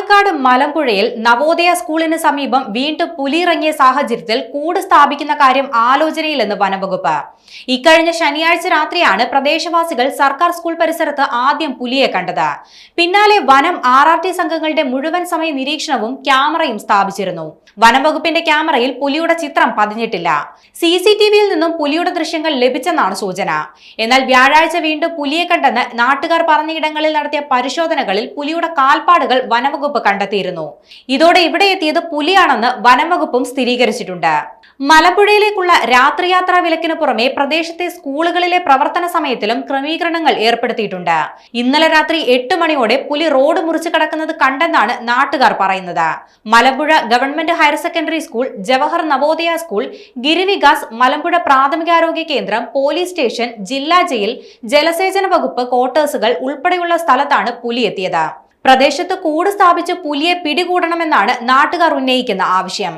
പാലക്കാട് മലമ്പുഴയിൽ നവോദയ സ്കൂളിന് സമീപം വീണ്ടും പുലിയിറങ്ങിയ സാഹചര്യത്തിൽ കൂട് സ്ഥാപിക്കുന്ന കാര്യം ആലോചനയിലെന്ന് വനംവകുപ്പ്. ഇക്കഴിഞ്ഞ ശനിയാഴ്ച രാത്രിയാണ് പ്രദേശവാസികൾ സർക്കാർ സ്കൂൾ പരിസരത്ത് ആദ്യം പുലിയെ കണ്ടത്. പിന്നാലെ വനം ആർ ആർ ടി സംഘങ്ങളുടെ മുഴുവൻ സമയ നിരീക്ഷണവും ക്യാമറയും സ്ഥാപിച്ചിരുന്നു. വനംവകുപ്പിന്റെ ക്യാമറയിൽ പുലിയുടെ ചിത്രം പതിഞ്ഞിട്ടില്ല. സി സി ടി വിയിൽ നിന്നും പുലിയുടെ ദൃശ്യങ്ങൾ ലഭിച്ചെന്നാണ് സൂചന. എന്നാൽ വ്യാഴാഴ്ച വീണ്ടും പുലിയെ കണ്ടെന്ന് നാട്ടുകാർ പറഞ്ഞയിടങ്ങളിൽ നടത്തിയ പരിശോധനകളിൽ പുലിയുടെ കാൽപ്പാടുകൾ വനംവകുപ്പ് കണ്ടെത്തിയിരുന്നു. ഇതോടെ ഇവിടെ എത്തിയത് പുലിയാണെന്ന് വനംവകുപ്പും സ്ഥിരീകരിച്ചിട്ടുണ്ട്. മലമ്പുഴയിലേക്കുള്ള രാത്രിയാത്രാ വിലക്കിന് പുറമെ പ്രദേശത്തെ സ്കൂളുകളിലെ പ്രവർത്തന സമയത്തിലും ക്രമീകരണങ്ങൾ ഏർപ്പെടുത്തിയിട്ടുണ്ട്. ഇന്നലെ രാത്രി എട്ട് മണിയോടെ പുലി റോഡ് മുറിച്ചു കടക്കുന്നത് കണ്ടെന്നാണ് നാട്ടുകാർ പറയുന്നത്. Malampuzha government higher secondary school Jawahar Navodaya school Girivikas Malampuzha പ്രാഥമികാരോഗ്യ കേന്ദ്രം പോലീസ് സ്റ്റേഷൻ ജില്ലാ ജയിൽ ജലസേചന വകുപ്പ് ക്വാർട്ടേഴ്സുകൾ ഉൾപ്പെടെയുള്ള സ്ഥലത്താണ് പുലി എത്തിയത്. പ്രദേശത്ത് കൂട് സ്ഥാപിച്ച് പുലിയെ പിടികൂടണമെന്നാണ് നാട്ടുകാർ ഉന്നയിക്കുന്ന ആവശ്യം.